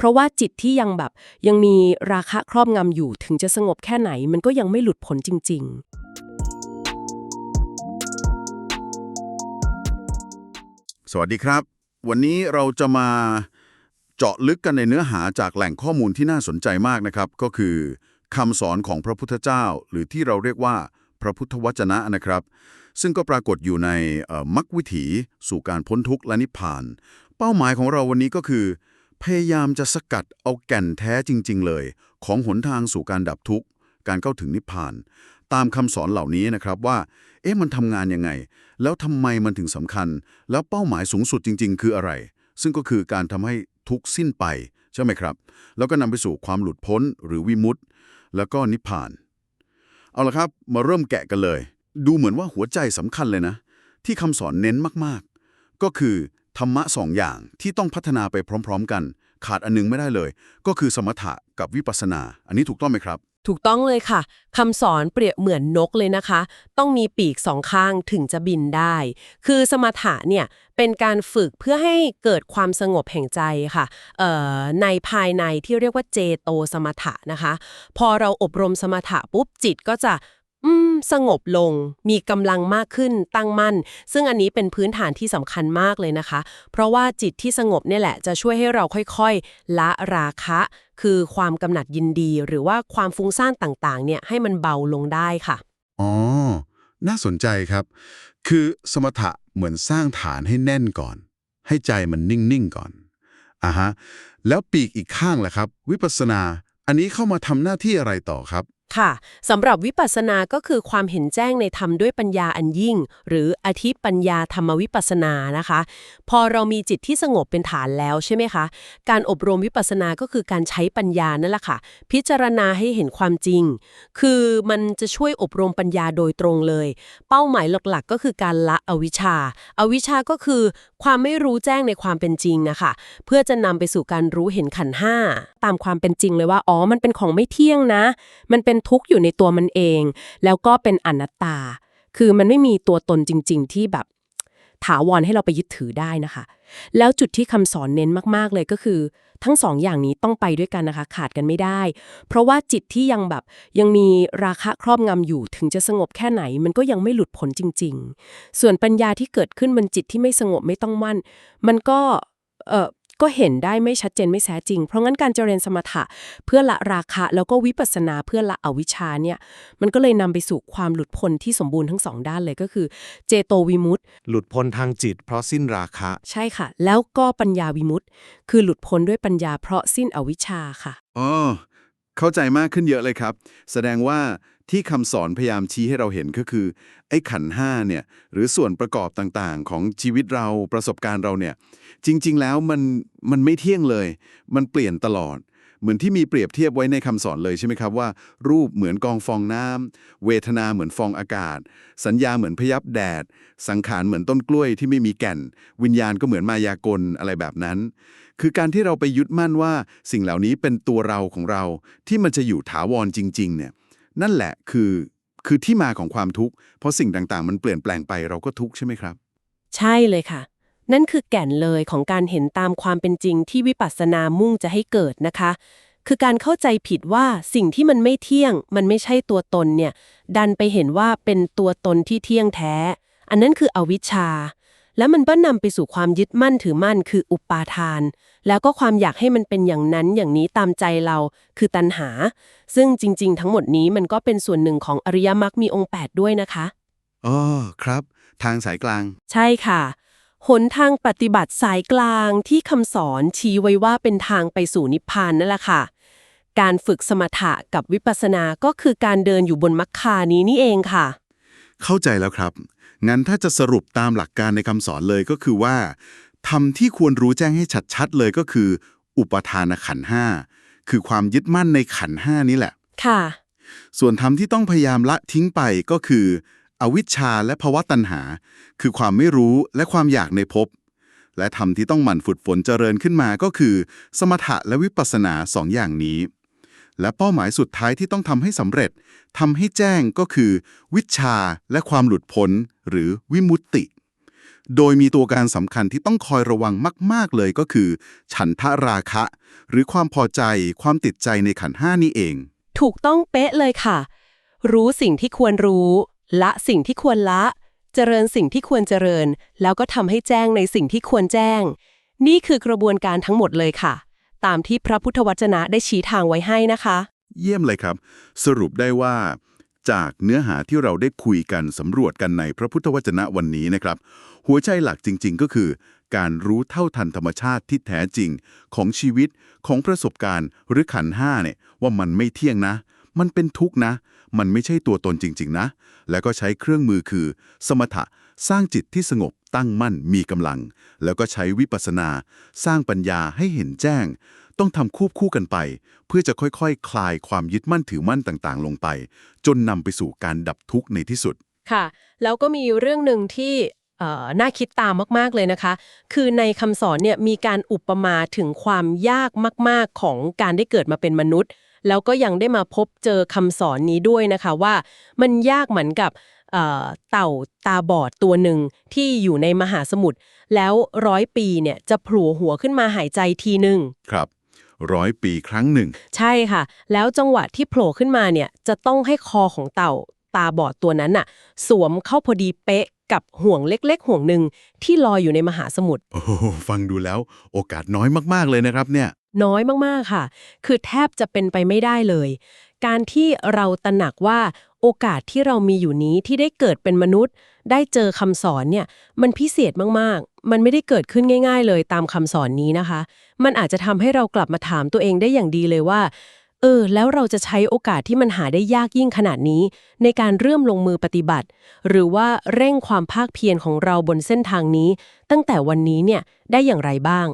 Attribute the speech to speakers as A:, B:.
A: เพราะว่าจิตที่ยังแบบยังมีราคะครอบงำอยู่ถึงจะสงบแค่ไหน มันก็ยังไม่หลุดพ้นจริง ๆ
B: สวัสดีครับ วันนี้เราจะมาเจาะลึกกันในเนื้อหาจากแหล่งข้อมูลที่น่าสนใจมากนะครับ ก็คือคำสอนของพระพุทธเจ้า หรือที่เราเรียกว่าพระพุทธวจนะนะครับ ซึ่งก็ปรากฏอยู่ในมรรควิถีสู่การพ้นทุกข์และนิพพาน เป้าหมายของเราวันนี้ก็คือ พยายามจะสกัดเอาแก่นแท้จริง ๆ เลย ของหนทางสู่การดับทุกข์ การเข้าถึงนิพพาน ตามคำสอนเหล่านี้นะครับว่า เอ๊ะมันทำงานยังไง แล้วทำไมมันถึงสำคัญ แล้วเป้าหมายสูงสุดจริง ๆ คืออะไร ซึ่งก็คือการทำให้ทุกข์สิ้นไป ใช่ไหมครับ แล้วก็นำไปสู่ความหลุดพ้นหรือวิมุตติแล้วก็นิพพาน เอาละครับมาเริ่มแกะกันเลย ดูเหมือนว่าหัวใจสำคัญเลยนะ ที่คำสอนเน้นมากๆ ก็คือ ธรรมะสองอย่างที่ต้องพัฒนาไปพร้อม ๆ กัน ขาดอันนึงไม่ได้เลย ก็คือสมถะกับวิปัสสนา อันนี้ถูกต้องไหมครับ
A: ถูกต้องเลยค่ะคำสอนเปรียบเหมือนนกเลยนะคะ ต้องมีปีกสองข้างถึงจะบินได้ คือสมถะเนี่ยเป็นการฝึกเพื่อให้เกิดความสงบแห่งใจค่ะเอ่อในภายในที่เรียกว่าเจโตสมถะนะคะ พอเราอบรมสมถะปุ๊บจิตก็จะ อืม สงบลง มีกำลังมากขึ้น ตั้งมั่น ซึ่งอันนี้เป็นพื้นฐานที่สำคัญมากเลยนะคะ เพราะว่าจิตที่สงบเนี่ยแหละจะช่วยให้เราค่อยๆ ละราคะ คือความกำหนัดยินดี หรือว่าความฟุ้งซ่านต่างๆ เนี่ยให้มันเบาลงได้ค่ะ
C: อ๋อ น่าสนใจครับ คือสมถะเหมือนสร้างฐานให้แน่นก่อน ให้ใจมันนิ่งๆก่อนอะฮะ แล้วปีกอีกข้างล่ะครับ วิปัสสนา อันนี้เข้ามาทำหน้าที่อะไรต่อครับ
A: ค่ะสำหรับวิปัสสนาก็คือความเห็นแจ้งในธรรมด้วยปัญญาอันยิ่ง หรืออธิปัญญาธรรมวิปัสสนานะคะ พอเรามีจิตที่สงบเป็นฐานแล้วใช่ไหมคะ การอบรมวิปัสสนาก็คือการใช้ปัญญานั่นแหละค่ะ พิจารณาให้เห็นความจริง คือมันจะช่วยอบรมปัญญาโดยตรงเลย เป้าหมายหลักๆ ก็คือการละอวิชชาอวิชชาก็คือ ความไม่รู้แจ้งในความเป็นจริงนะคะเพื่อจะนำไปสู่การรู้เห็นขันห้าตามความเป็นจริงเลยว่าอ๋อมันเป็นของไม่เที่ยงนะ มันเป็นทุกข์อยู่ในตัวมันเอง แล้วก็เป็นอนัตตา คือมันไม่มีตัวตนจริง ๆ ที่แบบถาวรให้เราไปยึดถือได้นะคะ แล้วจุดที่คำสอนเน้นมากๆเลยก็คือ ทั้งสองอย่างนี้ต้องไปด้วยกันนะคะ ขาดกันไม่ได้ เพราะว่าจิตที่ยังแบบยังมีราคะครอบงำอยู่ถึงจะสงบแค่ไหน มันก็ยังไม่หลุดพ้นจริง ๆ ส่วนปัญญาที่เกิดขึ้นบนจิตที่ไม่สงบไม่ต้องมั่น มันก็เออ ก็เห็นได้ไม่ชัดเจนไม่แท้จริง เพราะงั้นการเจริญสมถะเพื่อละราคะ แล้วก็วิปัสสนาเพื่อละอวิชชาเนี่ยมันก็เลยนำไปสู่ความหลุดพ้นที่สมบูรณ์ทั้งสองด้านเลยก็คือ เจโตวิมุตติ
D: หลุดพ้นทางจิต เพราะสิ้นราคะ
A: ใช่ค่ะ แล้วก็ปัญญาวิมุตติคือหลุดพ้นด้วยปัญญาเพราะสิ้นอวิชชาค่ะ
B: อ๋อเข้าใจมากขึ้นเยอะเลยครับ แสดงว่า ที่คำสอนพยายามชี้ให้เราเห็นก็คือ ไอ้ขันห้าเนี่ยหรือส่วนประกอบต่างๆ ของชีวิตเราประสบการณ์เราเนี่ยจริง ๆ แล้วมันมันไม่เที่ยงเลย มันเปลี่ยนตลอด เหมือนที่มีเปรียบเทียบไว้ในคำสอนเลยใช่ไหมครับว่า รูปเหมือนกองฟองน้ำเวทนาเหมือนฟองอากาศ สัญญาเหมือนพยับแดด สังขารเหมือนต้นกล้วยที่ไม่มีแก่น วิญญาณก็เหมือนมายากลอะไรแบบนั้น คือการที่เราไปยึดมั่นว่า สิ่งเหล่านี้เป็นตัวเราของเราที่มันจะอยู่ถาวรจริง ๆ เนี่ย นั่นแหละคือคือที่มาของความทุกข์ เพราะสิ่งต่างๆ มันเปลี่ยนแปลงไปเราก็ทุกข์ใช่ไหมครับ
A: ใช่เลยค่ะ นั่นคือแก่นเลยของการเห็นตามความเป็นจริงที่วิปัสสนามุ่งจะให้เกิดนะคะ คือการเข้าใจผิดว่าสิ่งที่มันไม่เที่ยง มันไม่ใช่ตัวตนเนี่ย ดันไปเห็นว่าเป็นตัวตนที่เที่ยงแท้ อันนั้นคืออวิชชา แล้วมันก็นำไปสู่ความยึดมั่นถือมั่นคืออุปาทาน แล้วก็ความอยากให้มันเป็นอย่างนั้นอย่างนี้ตามใจเรา คือตัณหา ซึ่งจริง ๆ ทั้งหมดนี้มันก็เป็นส่วนหนึ่งของอริยมรรคมีองค์ 8 ด้วยนะคะ
B: อ๋อครับ ทางสายกลาง
A: ใช่ค่ะหนทางปฏิบัติสายกลางที่คำสอนชี้ไว้ว่าเป็นทางไปสู่นิพพานนั่นแหละค่ะ การฝึกสมถะกับวิปัสสนาก็คือการเดินอยู่บนมรรคานี้นี่เองค่ะ
B: เข้าใจแล้วครับ งั้นถ้าจะสรุปตามหลักการในคำสอนเลยก็คือว่าทำที่ควรรู้แจ้งให้ชัดๆเลยก็คือ อุปทานขันห้าคือความยึดมั่นในขันห้านี่แหละ
A: ค่ะ
B: ส่วนธรรมที่ต้องพยายามละทิ้งไปก็คือ อวิชชาและภวะตัณหา คือความไม่รู้และความอยากในภพและธรรมที่ต้องหมั่นฝึกฝนเจริญขึ้นมาก็คือ สมถะและวิปัสสนาสองอย่างนี้ และเป้าหมายสุดท้ายที่ต้องทำให้สำเร็จทำให้แจ้งก็คือ วิชาและความหลุดพ้นหรือวิมุตติ โดยมีตัวการสำคัญที่ต้องคอยระวังมาก ๆ เลยก็คือ ฉันทะราคะ หรือความพอใจความติดใจในขันห้านี่เอง
A: ถูกต้องเป๊ะเลยค่ะ รู้สิ่งที่ควรรู้ ละสิ่งที่ควรละ เจริญสิ่งที่ควรเจริญ แล้วก็ทำให้แจ้งในสิ่งที่ควรแจ้ง นี่คือกระบวนการทั้งหมดเลยค่ะ ตามที่พระพุทธวจนะได้ชี้ทางไว้ให้นะคะ
B: เยี่ยมเลยครับ สรุปได้ว่า จากเนื้อหาที่เราได้คุยกันสำรวจกันในพระพุทธวจนะวันนี้นะครับ หัวใจหลักจริง ๆ ก็คือ การรู้เท่าทันธรรมชาติที่แท้จริง ของชีวิตของประสบการณ์หรือขันห้าเนี่ยว่ามันไม่เที่ยงนะ มันเป็นทุกข์นะ มันไม่ใช่ตัวตนจริง ๆ นะ แล้วก็ใช้เครื่องมือคือ สมถะ สร้างจิตที่สงบตั้งมั่นมีกำลัง แล้วก็ใช้วิปัสสนา สร้างปัญญาให้เห็นแจ้ง ต้องทำควบคู่กันไป เพื่อจะค่อยๆคคลายความยึดมั่นถือมั่นต่างๆ ลงไป จนนำไปสู่การดับทุกข์ในที่สุด
A: ค่ะ แล้วก็มีเรื่องหนึ่งที่เอ่อน่าคิดตามมากๆเลยนะคะ คือในคำสอนเนี่ยมีการอุปมาถึงความยากมาก ๆ ของการได้เกิดมาเป็นมนุษย์ แล้วก็ยังได้มาพบเจอคำสอนนี้ด้วยนะคะว่า มันยากเหมือนกับ เอ่อเต่าตาบอดตัวหนึ่งที่อยู่ในมหาสมุทรแล้วร้อยปีเนี่ยจะโผล่หัวขึ้นมาหายใจทีหนึ่ง
B: ครับร้อยปีครั้งหนึ่ง
A: ใช่ค่ะ แล้วจังหวะที่โผล่ขึ้นมาเนี่ยจะต้องให้คอของเต่าตาบอดตัวนั้นน่ะ สวมเข้าพอดีเป๊ะกับห่วงเล็ก ๆ ห่วงหนึ่งที่ลอยอยู่ในมหาสมุทร
B: โอ้โหฟังดูแล้ว โอกาสน้อยมากๆเลยนะครับเนี่ย
A: น้อยมากๆค่ะ คือแทบจะเป็นไปไม่ได้เลย การที่เราตระหนักว่าโอกาสที่เรามีอยู่นี้ที่ได้เกิดเป็นมนุษย์ ได้เจอคำสอนเนี่ย มันพิเศษมากๆ มันไม่ได้เกิดขึ้นง่าย ๆ เลยตามคำสอนนี้นะคะ มันอาจจะทำให้เรากลับมาถามตัวเองได้อย่างดีเลยว่า เออ แล้วเราจะใช้โอกาสที่มันหาได้ยากยิ่งขนาดนี้ ในการเริ่มลงมือปฏิบัติ หรือว่าเร่งความภาคเพียรของเราบนเส้นทางนี้ ตั้งแต่วันนี้เนี่ยได้อย่างไรบ้าง